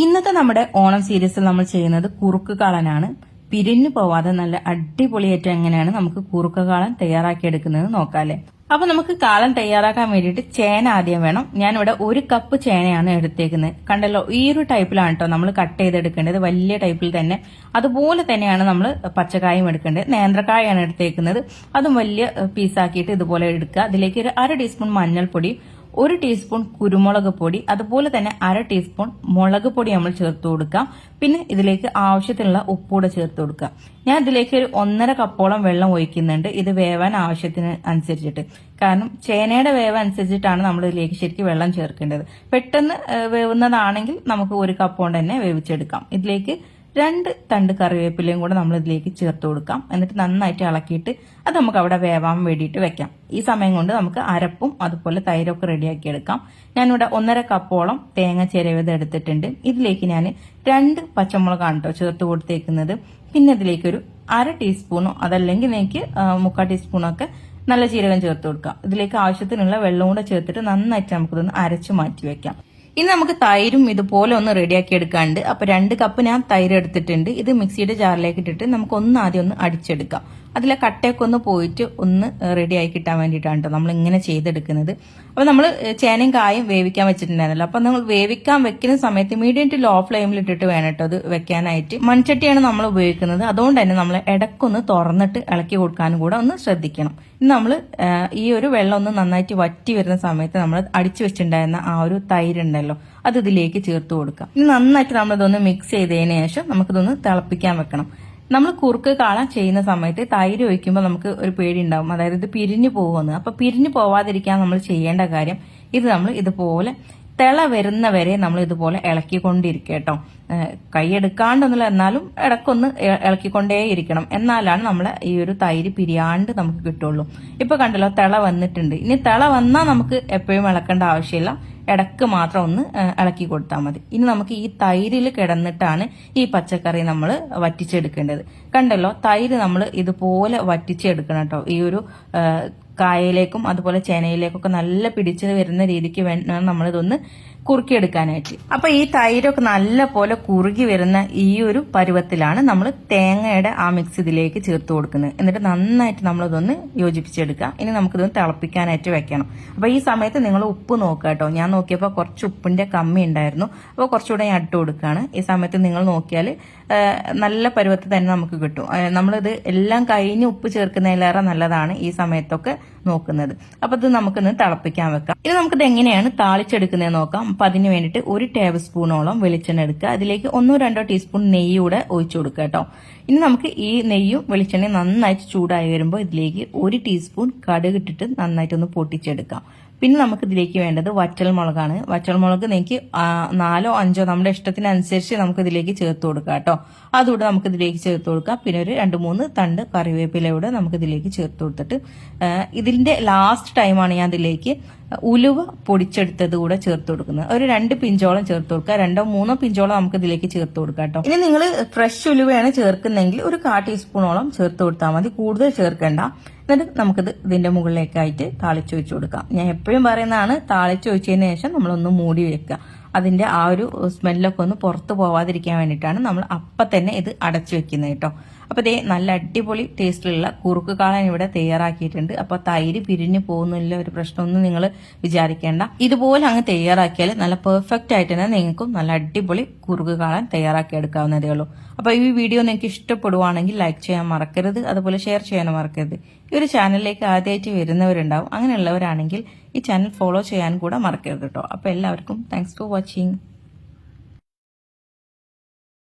ഇന്നത്തെ നമ്മുടെ ഓണം സീരീസിൽ നമ്മൾ ചെയ്യുന്നത് കുറുക്ക് കാളനാണ്. പിരിഞ്ഞു പോവാതെ നല്ല അടിപൊളിയായിട്ട് എങ്ങനെയാണ് നമുക്ക് കുറുക്ക് കാളൻ തയ്യാറാക്കിയെടുക്കുന്നത് നോക്കാല്ലേ? അപ്പൊ നമുക്ക് കാളൻ തയ്യാറാക്കാൻ വേണ്ടിയിട്ട് ചേന ആദ്യം വേണം. ഞാനിവിടെ ഒരു കപ്പ് ചേനയാണ് എടുത്തേക്കുന്നത്. കണ്ടല്ലോ ഈ ഒരു ടൈപ്പിലാണ് കേട്ടോ നമ്മൾ കട്ട് ചെയ്തെടുക്കേണ്ടത്. വലിയ ടൈപ്പിൽ തന്നെ. അതുപോലെ തന്നെയാണ് നമ്മൾ പച്ചക്കായും എടുക്കേണ്ടത്. നേന്ത്രക്കായാണ് എടുത്തേക്കുന്നത്. അതും വലിയ പീസാക്കിയിട്ട് ഇതുപോലെ എടുക്കുക. അതിലേക്ക് ഒരു അര ടീസ്പൂൺ മഞ്ഞൾപ്പൊടി ഒരു ടീസ്പൂൺ കുരുമുളക് പൊടി അതുപോലെ തന്നെ അര ടീസ്പൂൺ മുളക് പൊടി നമ്മൾ ചേർത്ത് കൊടുക്കാം പിന്നെ ഇതിലേക്ക് ആവശ്യത്തിനുള്ള ഉപ്പൂടെ ചേർത്ത് കൊടുക്കാം ഞാൻ ഇതിലേക്ക് ഒരു ഒന്നര കപ്പോളം വെള്ളം ഒഴിക്കുന്നുണ്ട്. ഇത് വേവാൻ ആവശ്യത്തിന് അനുസരിച്ചിട്ട്. കാരണം ചേനയുടെ വേവ് അനുസരിച്ചിട്ടാണ് നമ്മൾ ഇതിലേക്ക് ശരിക്കും വെള്ളം ചേർക്കേണ്ടത്. പെട്ടെന്ന് വേവുന്നതാണെങ്കിൽ നമുക്ക് ഒരു കപ്പ് കൊണ്ട് തന്നെ വേവിച്ചെടുക്കാം. ഇതിലേക്ക് രണ്ട് തണ്ട് കറിവേപ്പിലയും കൂടെ നമ്മൾ ഇതിലേക്ക് ചേർത്ത് കൊടുക്കാം. എന്നിട്ട് നന്നായിട്ട് ഇളക്കിയിട്ട് അത് നമുക്ക് അവിടെ വേവാൻ വേണ്ടിയിട്ട് വെക്കാം. ഈ സമയം കൊണ്ട് നമുക്ക് അരപ്പും അതുപോലെ തൈരൊക്കെ റെഡിയാക്കി എടുക്കാം. ഞാനിവിടെ ഒന്നര കപ്പോളം തേങ്ങ ചിരവിത് എടുത്തിട്ടുണ്ട്. ഇതിലേക്ക് ഞാൻ രണ്ട് പച്ചമുളകാണ് കേട്ടോ ചേർത്ത് കൊടുത്തേക്കുന്നത്. പിന്നെ ഇതിലേക്ക് ഒരു അര ടീസ്പൂണോ അതല്ലെങ്കിൽ ആ, മുക്കാൽ ടീസ്പൂണോ ഒക്കെ നല്ല ജീരകം ചേർത്ത് കൊടുക്കാം. ഇതിലേക്ക് ആവശ്യത്തിനുള്ള വെള്ളം കൂടെ ചേർത്തിട്ട് നന്നായിട്ട് നമുക്കിതൊന്ന് അരച്ചു മാറ്റി വെക്കാം. ഇനി നമുക്ക് തൈരും ഇതുപോലെ ഒന്ന് റെഡിയാക്കി എടുക്കാണ്ട്. അപ്പൊ രണ്ട് കപ്പ് ഞാൻ തൈര് എടുത്തിട്ടുണ്ട്. ഇത് മിക്സിയുടെ ജാറിലേക്ക് ഇട്ടിട്ട് നമുക്ക് ഒന്ന് ആദ്യം ഒന്ന് അടിച്ചെടുക്കാം. അതിലെ കട്ടയൊക്കെ ഒന്ന് പോയിട്ട് ഒന്ന് റെഡി ആയി കിട്ടാൻ വേണ്ടിയിട്ടാണ് കേട്ടോ നമ്മൾ ഇങ്ങനെ ചെയ്തെടുക്കുന്നത് അപ്പോൾ നമ്മൾ ചേനയും കായും വേവിക്കാൻ വെച്ചിട്ടുണ്ടായിരുന്നല്ലോ. അപ്പോൾ നമ്മൾ വേവിക്കാൻ വെക്കുന്ന സമയത്ത് മീഡിയം ടു ലോ ഫ്ലെയിമിൽ ഇട്ടിട്ട് വേണം കേട്ടോ അത് വെക്കാനായിട്ട്. മൺചട്ടിയാണ് നമ്മൾ ഉപയോഗിക്കുന്നത്. അതുകൊണ്ട് തന്നെ നമ്മൾ ഇടക്കൊന്ന് തുറന്നിട്ട് ഇളക്കി കൊടുക്കാനും കൂടെ ഒന്ന് ശ്രദ്ധിക്കണം. നമ്മൾ ഈ ഒരു വെള്ളം ഒന്ന് നന്നായിട്ട് വറ്റി വരുന്ന സമയത്ത് നമ്മൾ അടിച്ചു വെച്ചിട്ടുണ്ടായിരുന്ന ആ ഒരു തൈരുണ്ടല്ലോ അത് ഇതിലേക്ക് ചേർത്ത് കൊടുക്കാം ഇനി നന്നായിട്ട് നമ്മളിതൊന്ന് മിക്സ് ചെയ്തതിന് ശേഷം നമുക്കിതൊന്ന് തിളപ്പിക്കാൻ വെക്കണം. നമ്മൾ കുറുക്ക് കാണാൻ ചെയ്യുന്ന സമയത്ത് തൈര് ഒഴിക്കുമ്പോൾ നമുക്ക് ഒരു പേടി ഉണ്ടാവും അതായത് ഇത് പിരിഞ്ഞു പോകുമെന്ന് അപ്പൊ പിരിഞ്ഞു പോവാതിരിക്കാൻ നമ്മൾ ചെയ്യേണ്ട കാര്യം ഇത് നമ്മൾ ഇതുപോലെ തിള വരുന്ന വരെ നമ്മൾ ഇതുപോലെ ഇളക്കിക്കൊണ്ടിരിക്കുക കേട്ടോ. കൈയെടുക്കാണ്ടൊന്നുമില്ല എന്നാലും ഇടക്കൊന്ന് ഇളക്കിക്കൊണ്ടേ ഇരിക്കണം എന്നാലാണ് നമ്മൾ ഈ ഒരു തൈര് പിരിയാണ്ട് നമുക്ക് കിട്ടുള്ളൂ. ഇപ്പൊ കണ്ടല്ലോ തിള വന്നിട്ടുണ്ട്. ഇനി തിള വന്നാൽ നമുക്ക് എപ്പോഴും ഇളക്കേണ്ട ആവശ്യമില്ല. ഇടയ്ക്ക് മാത്രം ഒന്ന് ഇളക്കി കൊടുത്താൽ മതി. ഇനി നമുക്ക് ഈ തൈരിൽ കിടന്നിട്ടാണ് ഈ പച്ചക്കറി നമ്മൾ വറ്റിച്ചെടുക്കേണ്ടത്. കണ്ടല്ലോ തൈര് നമ്മൾ ഇതുപോലെ വറ്റിച്ചെടുക്കണം കേട്ടോ ഈ ഒരു കായയിലേക്കും അതുപോലെ ചേനയിലേക്കൊക്കെ നല്ല പിടിച്ച് വരുന്ന രീതിക്ക് വേണം നമ്മളിതൊന്ന് കുറുക്കിയെടുക്കാനായിട്ട്. അപ്പൊ ഈ തൈരൊക്കെ നല്ല പോലെ കുറുകി വരുന്ന ഈ ഒരു പരുവത്തിലാണ് നമ്മൾ തേങ്ങയുടെ ആ മിക്സ് ഇതിലേക്ക് ചേർത്ത് കൊടുക്കുന്നത്. എന്നിട്ട് നന്നായിട്ട് നമ്മളിതൊന്ന് യോജിപ്പിച്ചെടുക്കുക. ഇനി നമുക്കിതൊന്ന് തിളപ്പിക്കാനായിട്ട് വെക്കണം. അപ്പൊ ഈ സമയത്ത് നിങ്ങൾ ഉപ്പ് നോക്കുക കേട്ടോ. ഞാൻ നോക്കിയപ്പോൾ കുറച്ച് ഉപ്പിന്റെ കമ്മി ഉണ്ടായിരുന്നു. അപ്പോൾ കുറച്ചുകൂടെ ഞാൻ ഇട്ട് കൊടുക്കുകയാണ്. ഈ സമയത്ത് നിങ്ങൾ നോക്കിയാൽ നല്ല പരുവത്തിൽ തന്നെ നമുക്ക് കിട്ടും. നമ്മളിത് എല്ലാം കഴിഞ്ഞ് ഉപ്പ് ചേർക്കുന്നതിലേറെ നല്ലതാണ് ഈ സമയത്തൊക്കെ നോക്കുന്നത്. അപ്പൊ ഇത് നമുക്കിന്ന് തിളപ്പിക്കാൻ വെക്കാം. ഇനി നമുക്കിത് എങ്ങനെയാണ് താളിച്ചെടുക്കുന്നത് നോക്കാം. അപ്പൊ അതിന് വേണ്ടിയിട്ട് ഒരു ടേബിൾ സ്പൂണോളം വെളിച്ചെണ്ണ എടുക്കുക. അതിലേക്ക് ഒന്നോ രണ്ടോ ടീസ്പൂൺ നെയ്യ് കൂടെ ഒഴിച്ചു കൊടുക്കുക കേട്ടോ. ഇനി നമുക്ക് ഈ നെയ്യും വെളിച്ചെണ്ണയും നന്നായിട്ട് ചൂടായി വരുമ്പോൾ ഇതിലേക്ക് ഒരു ടീസ്പൂൺ കടുക് ഇട്ടിട്ട് നന്നായിട്ടൊന്ന് പൊട്ടിച്ചെടുക്കാം. പിന്നെ നമുക്ക് ഇതിലേക്ക് വേണ്ടത് വറ്റൽമുളകാണ് വറ്റൽമുളക് നിങ്ങൾക്ക് നാലോ അഞ്ചോ നമ്മുടെ ഇഷ്ടത്തിനനുസരിച്ച് നമുക്ക് ഇതിലേക്ക് ചേർത്ത് കൊടുക്കാം കേട്ടോ. അതുകൂടെ നമുക്ക് ഇതിലേക്ക് ചേർത്ത് കൊടുക്കാം. പിന്നെ ഒരു രണ്ട് മൂന്ന് തണ്ട് കറിവേപ്പിലയുടെ നമുക്ക് ഇതിലേക്ക് ചേർത്ത് കൊടുത്തിട്ട് ഇതിന്റെ ലാസ്റ്റ് ടൈമാണ് ഞാൻ ഇതിലേക്ക് ഉലുവ പൊടിച്ചെടുത്തത് കൂടെ ചേർത്ത് കൊടുക്കുന്നത്. ഒരു രണ്ട് പിഞ്ചോളം ചേർത്ത് കൊടുക്കുക. രണ്ടോ മൂന്നോ പിഞ്ചോളം നമുക്ക് ഇതിലേക്ക് ചേർത്ത് കൊടുക്കാം കേട്ടോ. ഇനി നിങ്ങൾ ഫ്രഷ് ഉലുവയാണ് ചേർക്കുന്നതെങ്കിൽ ഒരു കാ ടീസ്പൂണോളം ചേർത്ത് കൊടുത്താൽ മതി. കൂടുതൽ ചേർക്കേണ്ട. എന്നിട്ട് നമുക്കിത് ഇതിന്റെ മുകളിലേക്കായിട്ട് താളിച്ച് വെച്ച് കൊടുക്കാം. ഞാൻ എപ്പോഴും പറയുന്നതാണ് താളിച്ച് വെച്ചതിന് ശേഷം നമ്മളൊന്ന് മൂടി വെക്കുക. അതിന്റെ ആ ഒരു സ്മെല്ലൊക്കെ ഒന്ന് പുറത്ത് പോവാതിരിക്കാൻ വേണ്ടിയിട്ടാണ് നമ്മൾ അപ്പം തന്നെ ഇത് അടച്ചു വെക്കുന്നത് കേട്ടോ. അപ്പോൾ ദേ നല്ല അടിപൊളി ടേസ്റ്റിലുള്ള കുറുക്ക് കാളൻ ഇവിടെ തയ്യാറാക്കിയിട്ടുണ്ട്. അപ്പോൾ തൈര് പിരിഞ്ഞു പോകുന്നില്ല ഒരു പ്രശ്നമൊന്നും നിങ്ങൾ വിചാരിക്കേണ്ട. ഇതുപോലെ അങ്ങ് തയ്യാറാക്കിയാൽ നല്ല പെർഫെക്റ്റ് ആയിട്ട് തന്നെ നിങ്ങൾക്കും നല്ല അടിപൊളി കുറുക്ക് കാളൻ തയ്യാറാക്കി എടുക്കാവുന്നതേ ഉള്ളൂ. അപ്പോൾ ഈ വീഡിയോ നിങ്ങൾക്ക് ഇഷ്ടപ്പെടുവാണെങ്കിൽ ലൈക്ക് ചെയ്യാൻ മറക്കരുത്. അതുപോലെ ഷെയർ ചെയ്യാനും മറക്കരുത്. ഈ ഒരു ചാനലിലേക്ക് ആദ്യമായിട്ട് വരുന്നവരുണ്ടാവും. അങ്ങനെയുള്ളവരാണെങ്കിൽ ഈ ചാനൽ ഫോളോ ചെയ്യാൻ കൂടെ മറക്കരുത് കേട്ടോ അപ്പോൾ എല്ലാവർക്കും താങ്ക്സ് ഫോർ വാച്ചിങ്